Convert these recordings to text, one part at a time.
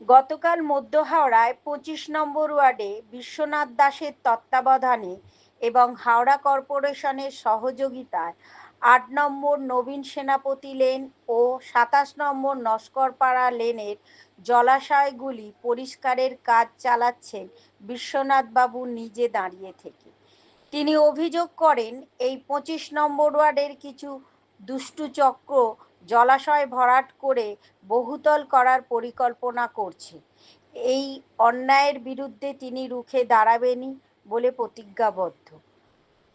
গতকাল মধ্য হাওড়ায় পঁচিশ নম্বর ওয়ার্ডে বিশ্বনাথ দাসের তত্ত্বাবধানে এবং হাওড়া কর্পোরেশনের সহযোগিতায় আট নম্বর নবীন সেনাপতি লেন ও সাতাশ নম্বর নস্করপাড়া লেনের জলাশয়গুলি পরিষ্কারের কাজ চালাচ্ছেন বিশ্বনাথবাবু নিজে দাঁড়িয়ে থেকে। তিনি অভিযোগ করেন, এই পঁচিশ নম্বর ওয়ার্ডের কিছু দুষ্টু চক্র জলাশয় ভরাট করে বহুতল করার পরিকল্পনা করছে। এই অন্যায়ের বিরুদ্ধে তিনি রুখে দাঁড়াবেনই বলে প্রতিজ্ঞাবদ্ধ।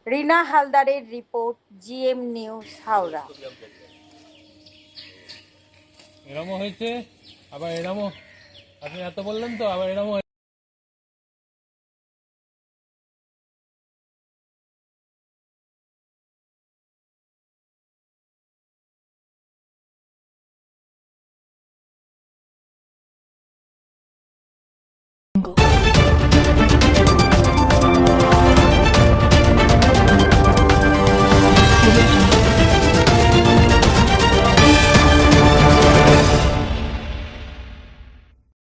রিনা হালদারের রিপোর্ট, জিএম নিউজ, হাওড়া। এরমও হয়েছে, আবার এরমও। আপনি এত বললেন তো, আবার এরমও